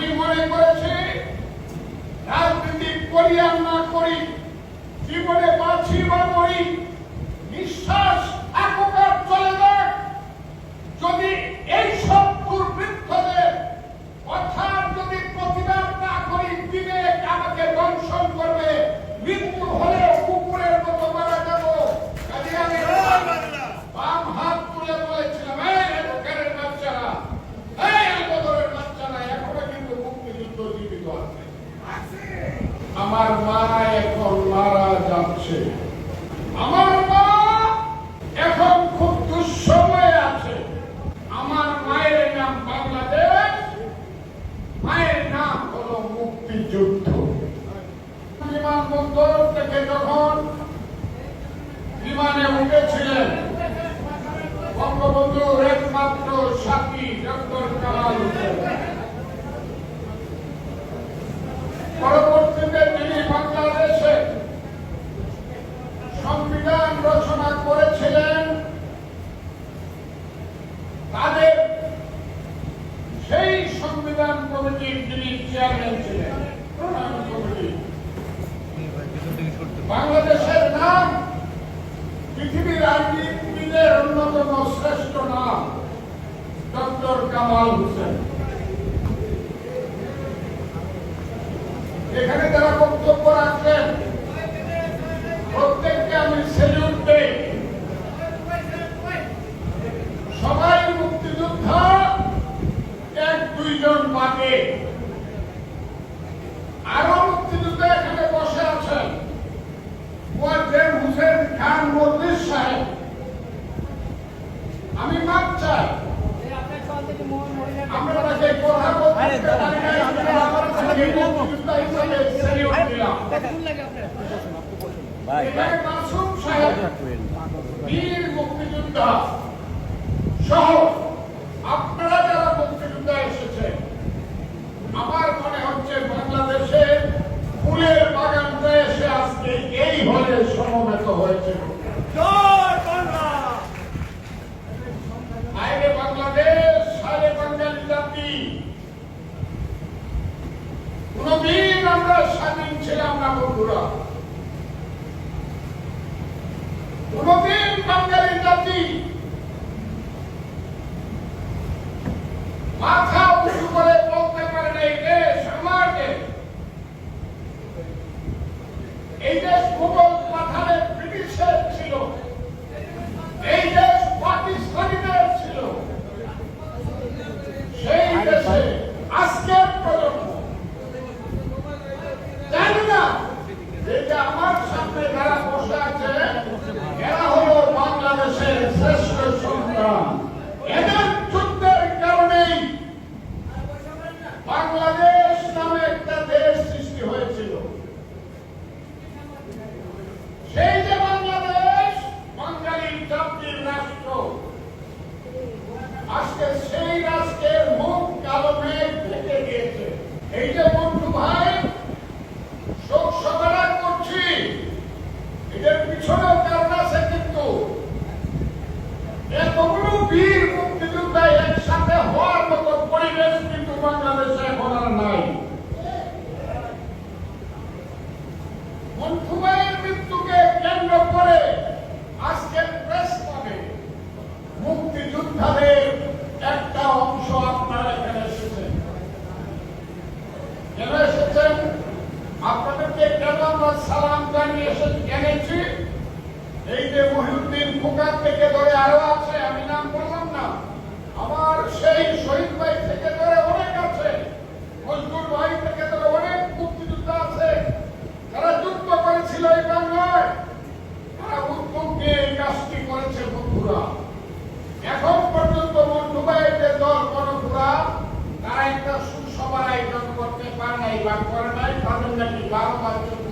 আমি মনে করেছি রাজনীতি করি আর না করি জীবনে বাঁচি বা মরি নিঃশ্বাস যাচ্ছে আমার মা এখন খুব দুঃসময়ে আছে। আমার মায়ের নাম বাংলাদেশ। মায়ের নাম হলো মুক্তিযুদ্ধ। বিমানবন্দর থেকে যখন বিমানে উঠেছিলেন, বঙ্গবন্ধুর একমাত্র সাথী ডক্টর কামাল হোসেন পরবর্তীতে তিনি বাংলাদেশে সংবিধান রচনা করেছিলেন, তাদের সেই সংবিধান কমিটির যিনি চেয়ারম্যান ছিলেন বাংলাদেশের নাম পৃথিবীর আইনবিদের অন্যতম শ্রেষ্ঠ নাম ডক্টর কামাল হোসেন। দুইজন বাদে আরও মুক্তিযুদ্ধ এখানে বসে আছেন। মোয়াজ্জেম হোসেন খান মল্লিক সাহেব। আমি মাপ চাই। আমরা তাকে কথা বলতে পারি বীর মুক্তিযোদ্ধা সহ আপনারা যারা মুক্তিযোদ্ধা এসেছে আমার মনে হচ্ছে বাংলাদেশের ফুলের বাগানটা এসে আজকে এই হলে সমবেত হয়েছে। আইরে বাংলাদেশ সারে বাঙালি জাতি। কোনদিন আমরা স্বাধীন ছিলাম না বন্ধুরা। কোনদিন বাঙালি জাতি মাথা উঁচু করে বলতে পারে না এই দেশ আমার দেশ এই দেশ মুঘল পাঠানের ব্রিটিশের ছিল এই দেশ পাকিস্তানিদের ছিল সেই দেশে আজকের প্রজন্ম জানি না এটা আমার সামনে যারা বসে আছে এরা হলো বাংলাদেশের শ্রেষ্ঠ সন্তান এদের যুদ্ধের কারণেই বাংলাদেশ নামে একটা দেশ সৃষ্টি হয়েছিল সেই যে বাংলাদেশ বাঙালির জাতির রাষ্ট্র আজকে আমরা করেছে বন্ধুরা। এখন পর্যন্ত মন্টু ভাইয়ের দল গণপুরা তারা একটা সুসভার আয়োজন করতে পারে নাই বা করে নাই, তাদের নাকি বারো চোদ্দ